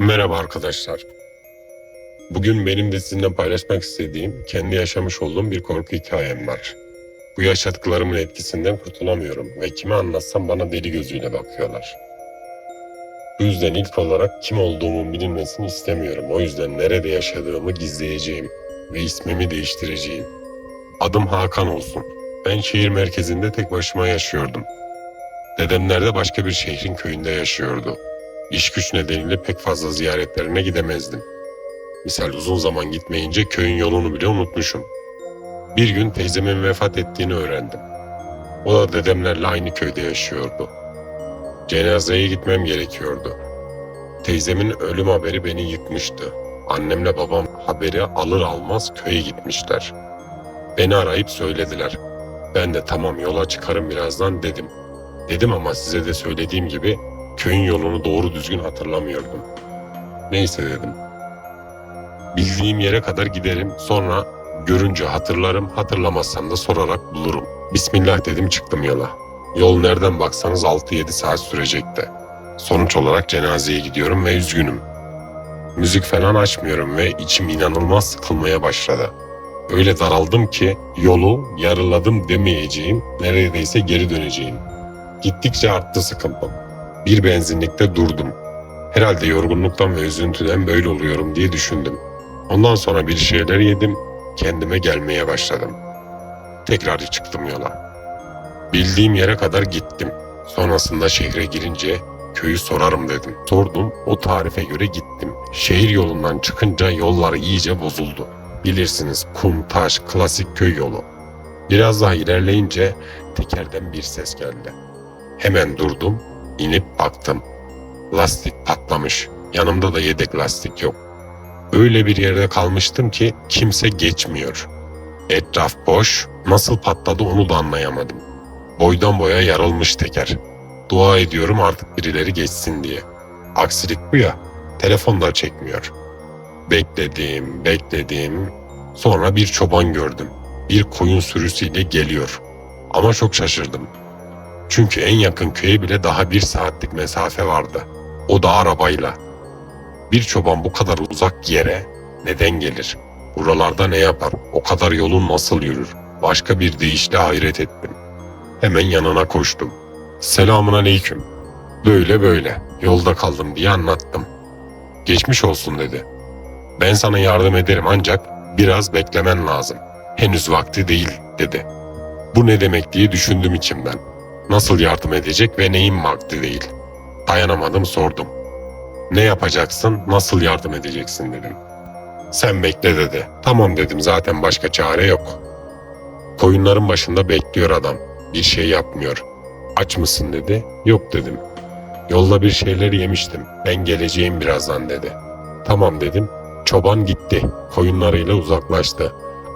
Merhaba arkadaşlar. Bugün benim de sizinle paylaşmak istediğim, kendi yaşamış olduğum bir korku hikayem var. Bu yaşadıklarımın etkisinden kurtulamıyorum ve kime anlatsam bana deli gözüyle bakıyorlar. Bu yüzden ilk olarak kim olduğumun bilinmesini istemiyorum. O yüzden nerede yaşadığımı gizleyeceğim ve ismimi değiştireceğim. Adım Hakan olsun. Ben şehir merkezinde tek başıma yaşıyordum. Dedemler de başka bir şehrin köyünde yaşıyordu. İş güç nedeniyle pek fazla ziyaretlerine gidemezdim. Misal uzun zaman gitmeyince köyün yolunu bile unutmuşum. Bir gün teyzemin vefat ettiğini öğrendim. O da dedemlerle aynı köyde yaşıyordu. Cenazeye gitmem gerekiyordu. Teyzemin ölüm haberi beni yıkmıştı. Annemle babam haberi alır almaz köye gitmişler. Beni arayıp söylediler. Ben de tamam yola çıkarım birazdan dedim. Dedim ama size de söylediğim gibi köyün yolunu doğru düzgün hatırlamıyordum. Neyse dedim. Bildiğim yere kadar giderim sonra görünce hatırlarım hatırlamazsam da sorarak bulurum. Bismillah dedim çıktım yola. Yol nereden baksanız 6-7 saat sürecekti. Sonuç olarak cenazeye gidiyorum ve üzgünüm. Müzik falan açmıyorum ve içim inanılmaz sıkılmaya başladı. Öyle daraldım ki yolu yarıladım demeyeceğim, neredeyse geri döneceğim. Gittikçe arttı sıkıntım. Bir benzinlikte durdum. Herhalde yorgunluktan ve üzüntüden böyle oluyorum diye düşündüm. Ondan sonra bir şeyler yedim, kendime gelmeye başladım. Tekrar çıktım yola. Bildiğim yere kadar gittim. Sonrasında şehre girince köyü sorarım dedim. Sordum, o tarife göre gittim. Şehir yolundan çıkınca yollar iyice bozuldu. Bilirsiniz kum, taş, klasik köy yolu. Biraz daha ilerleyince tekerden bir ses geldi. Hemen durdum, inip baktım. Lastik patlamış. Yanımda da yedek lastik yok. Öyle bir yerde kalmıştım ki kimse geçmiyor. Etraf boş, nasıl patladı onu da anlayamadım. Boydan boya yarılmış teker. Dua ediyorum artık birileri geçsin diye. Aksilik bu ya, telefon da çekmiyor. Bekledim, bekledim. Sonra bir çoban gördüm. Bir koyun sürüsüyle geliyor. Ama çok şaşırdım. Çünkü en yakın köye bile daha bir saatlik mesafe vardı. O da arabayla. Bir çoban bu kadar uzak yere neden gelir? Buralarda ne yapar? O kadar yolun nasıl yürür? Başka bir deyişle hayret ettim. Hemen yanına koştum. Selamun aleyküm. Böyle böyle yolda kaldım diye anlattım. Geçmiş olsun dedi. Ben sana yardım ederim ancak biraz beklemen lazım. Henüz vakti değil dedi. Bu ne demek diye düşündüm içimden. Nasıl yardım edecek ve neyin vakti değil. Dayanamadım sordum. Ne yapacaksın, nasıl yardım edeceksin dedim. Sen bekle dedi. Tamam dedim zaten başka çare yok. Koyunların başında bekliyor adam. Bir şey yapmıyor. Aç mısın dedi. Yok dedim. Yolda bir şeyler yemiştim. Ben geleceğim birazdan dedi. Tamam dedim. Çoban gitti. Koyunlarıyla uzaklaştı.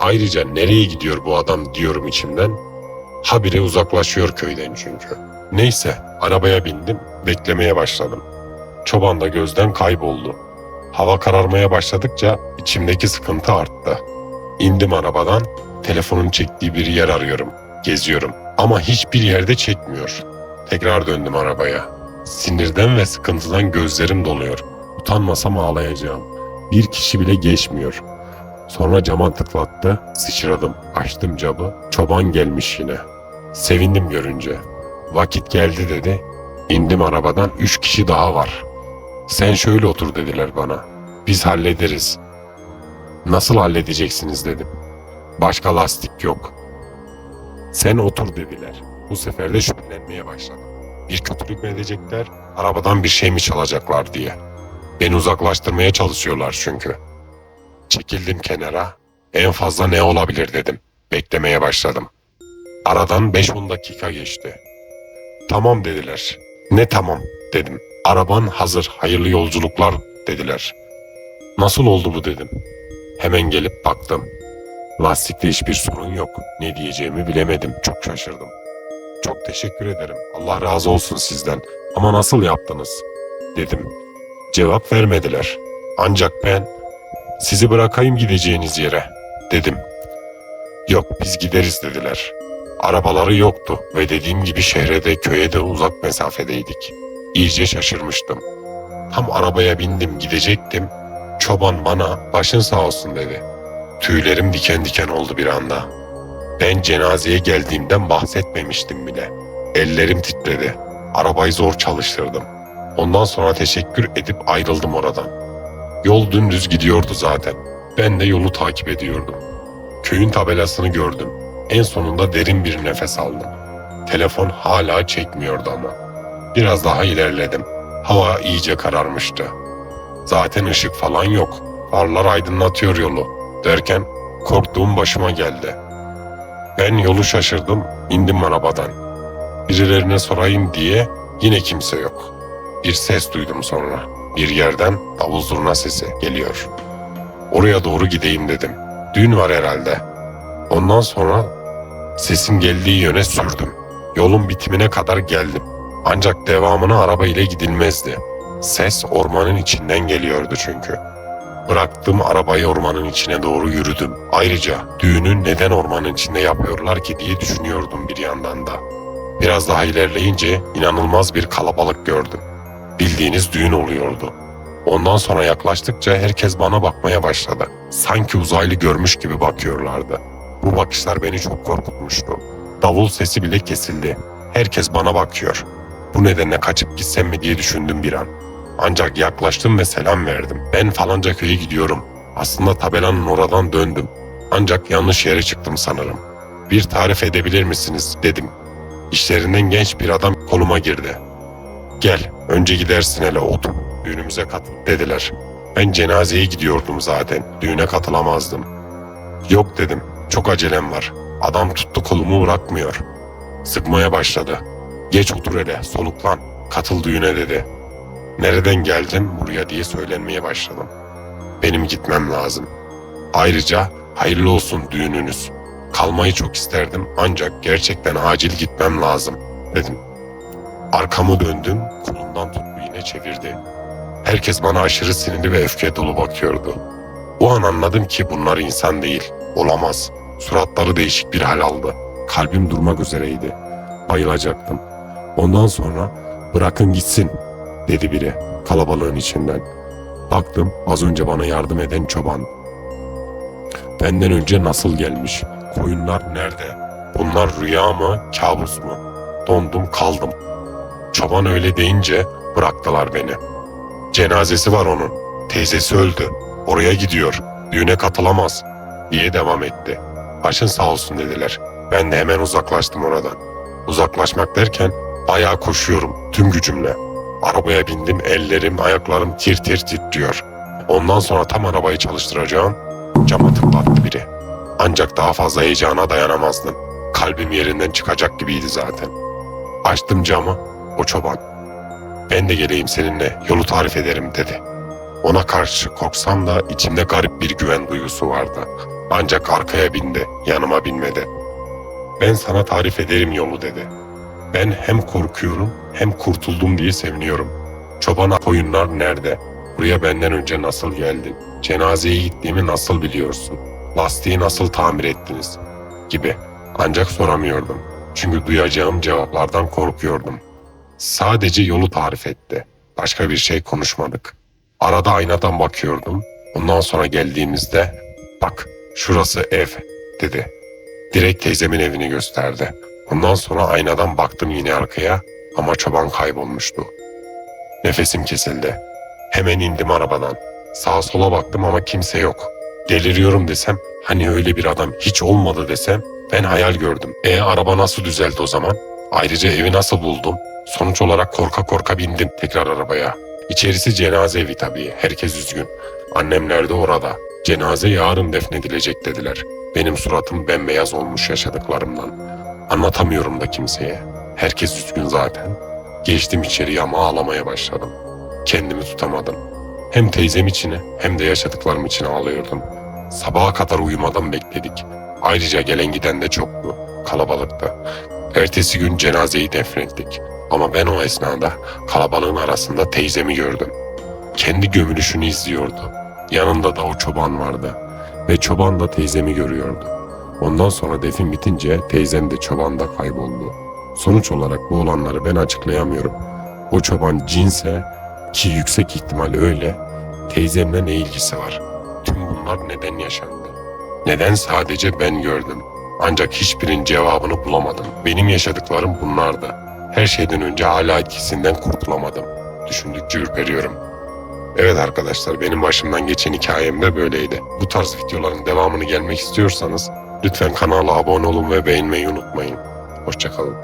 Ayrıca nereye gidiyor bu adam diyorum içimden. Habire uzaklaşıyor köyden çünkü. Neyse arabaya bindim, beklemeye başladım. Çoban da gözden kayboldu. Hava kararmaya başladıkça içimdeki sıkıntı arttı. İndim arabadan, telefonun çektiği bir yer arıyorum. Geziyorum ama hiçbir yerde çekmiyor. Tekrar döndüm arabaya. Sinirden ve sıkıntıdan gözlerim doluyor. Utanmasam ağlayacağım. Bir kişi bile geçmiyor. Sonra cama tıklattı, sıçradım. Açtım camı, çoban gelmiş yine. Sevindim görünce. Vakit geldi dedi. İndim arabadan, üç kişi daha var. Sen şöyle otur dediler bana. Biz hallederiz. Nasıl halledeceksiniz dedim. Başka lastik yok. Sen otur dediler. Bu sefer de şüphelenmeye başladım. Bir kötülük mü edecekler, arabadan bir şey mi çalacaklar diye. Beni uzaklaştırmaya çalışıyorlar çünkü. Çekildim kenara. En fazla ne olabilir dedim. Beklemeye başladım. Aradan 5-10 dakika geçti. Tamam dediler. Ne tamam dedim. Araban hazır, hayırlı yolculuklar dediler. Nasıl oldu bu dedim. Hemen gelip baktım. Lastikte hiçbir sorun yok. Ne diyeceğimi bilemedim. Çok şaşırdım. Çok teşekkür ederim. Allah razı olsun sizden. Ama nasıl yaptınız? Dedim. Cevap vermediler. Ancak ben sizi bırakayım gideceğiniz yere dedim. Yok biz gideriz dediler. Arabaları yoktu ve dediğim gibi şehre de köye de uzak mesafedeydik. İyice şaşırmıştım. Tam arabaya bindim gidecektim. Çoban bana başın sağ olsun dedi. Tüylerim diken diken oldu bir anda. Ben cenazeye geldiğimden bahsetmemiştim bile. Ellerim titredi. Arabayı zor çalıştırdım. Ondan sonra teşekkür edip ayrıldım oradan. Yol dümdüz gidiyordu zaten. Ben de yolu takip ediyordum. Köyün tabelasını gördüm. En sonunda derin bir nefes aldım. Telefon hala çekmiyordu ama. Biraz daha ilerledim. Hava iyice kararmıştı. Zaten ışık falan yok. Farlar aydınlatıyor yolu. Derken korktuğum başıma geldi. Ben yolu şaşırdım, indim arabadan. Birilerine sorayım diye yine kimse yok. Bir ses duydum sonra. Bir yerden davul zurna sesi geliyor. Oraya doğru gideyim dedim. Düğün var herhalde. Ondan sonra sesin geldiği yöne sürdüm. Yolun bitimine kadar geldim. Ancak devamına araba ile gidilmezdi. Ses ormanın içinden geliyordu çünkü. Bıraktım arabayı ormanın içine doğru yürüdüm. Ayrıca düğünü neden ormanın içinde yapıyorlar ki diye düşünüyordum bir yandan da. Biraz daha ilerleyince inanılmaz bir kalabalık gördüm. Bildiğiniz düğün oluyordu. Ondan sonra yaklaştıkça herkes bana bakmaya başladı. Sanki uzaylı görmüş gibi bakıyorlardı. Bu bakışlar beni çok korkutmuştu. Davul sesi bile kesildi. Herkes bana bakıyor. Bu nedenle kaçıp gitsem mi diye düşündüm bir an. Ancak yaklaştım ve selam verdim. Ben falanca köye gidiyorum. Aslında tabelanın oradan döndüm. Ancak yanlış yere çıktım sanırım. Bir tarif edebilir misiniz dedim. İşlerinden genç bir adam koluma girdi. Gel, önce gidersin hele otur. Düğünümüze katıl dediler. Ben cenazeye gidiyordum zaten. Düğüne katılamazdım. Yok dedim. Çok acelem var. Adam tuttu kolumu bırakmıyor. Sıkmaya başladı. Geç otur hele, soluklan. Katıl düğüne dedi. Nereden geldim buraya diye söylenmeye başladım. Benim gitmem lazım. Ayrıca hayırlı olsun düğününüz. Kalmayı çok isterdim ancak gerçekten acil gitmem lazım dedim. Arkamı döndüm, kolumdan tuttu yine çevirdi. Herkes bana aşırı sinirli ve öfke dolu bakıyordu. O an anladım ki bunlar insan değil, olamaz. Suratları değişik bir hal aldı. Kalbim durmak üzereydi. Bayılacaktım. Ondan sonra bırakın gitsin dedi biri kalabalığın içinden. Baktım az önce bana yardım eden çoban. Benden önce nasıl gelmiş? Koyunlar nerede? Bunlar rüya mı, kabus mu? Dondum kaldım. Çoban öyle deyince bıraktılar beni. Cenazesi var onun. Teyzesi öldü. Oraya gidiyor. Düğüne katılamaz. Diye devam etti. Başın sağ olsun dediler. Ben de hemen uzaklaştım oradan. Uzaklaşmak derken bayağı koşuyorum tüm gücümle. Arabaya bindim ellerim ayaklarım tir tir titriyor. Ondan sonra tam arabayı çalıştıracağım cama tıklattı biri. Ancak daha fazla heyecana dayanamazdım. Kalbim yerinden çıkacak gibiydi zaten. Açtım camı o çoban. Ben de geleyim seninle yolu tarif ederim dedi. Ona karşı korksam da içimde garip bir güven duygusu vardı. Ancak arkaya bindi, yanıma binmedi. Ben sana tarif ederim yolu dedi. Ben hem korkuyorum hem kurtuldum diye seviniyorum. Çobana koyunlar nerede? Buraya benden önce nasıl geldin? Cenazeye gittiğimi nasıl biliyorsun? Lastiği nasıl tamir ettiniz? Gibi. Ancak soramıyordum. Çünkü duyacağım cevaplardan korkuyordum. Sadece yolu tarif etti. Başka bir şey konuşmadık. Arada aynadan bakıyordum. Ondan sonra geldiğimizde bak şurası ev dedi. Direkt teyzemin evini gösterdi. Ondan sonra aynadan baktım yine arkaya ama çoban kaybolmuştu. Nefesim kesildi. Hemen indim arabadan. Sağa sola baktım ama kimse yok. Deliriyorum desem, hani öyle bir adam hiç olmadı desem, ben hayal gördüm. E araba nasıl düzeldi o zaman? Ayrıca evi nasıl buldum? Sonuç olarak korka korka bindim tekrar arabaya. İçerisi cenaze evi tabii, herkes üzgün. Annemler de orada. Cenaze yarın defnedilecek dediler. Benim suratım bembeyaz olmuş yaşadıklarımdan. Anlatamıyorum da kimseye. Herkes üzgün zaten. Geçtim içeriye ama ağlamaya başladım. Kendimi tutamadım. Hem teyzem için hem de yaşadıklarım için ağlıyordum. Sabaha kadar uyumadan bekledik. Ayrıca gelen giden de çoktu. Kalabalıktı. Ertesi gün cenazeyi defnettik. Ama ben o esnada kalabalığın arasında teyzemi gördüm. Kendi gömülüşünü izliyordu. Yanında da o çoban vardı. Ve çoban da teyzemi görüyordu. Ondan sonra defin bitince teyzem de çoban da kayboldu. Sonuç olarak bu olanları ben açıklayamıyorum. O çoban cinse Ki yüksek ihtimal öyle. Teyzemle ne ilgisi var? Tüm bunlar neden yaşandı? Neden sadece ben gördüm? Ancak hiçbirinin cevabını bulamadım. Benim yaşadıklarım bunlardı. Her şeyden önce hala etkisinden kurtulamadım. Düşündükçe ürperiyorum. Evet arkadaşlar benim başımdan geçen hikayem de böyleydi. Bu tarz videoların devamını gelmek istiyorsanız lütfen kanala abone olun ve beğenmeyi unutmayın. Hoşçakalın.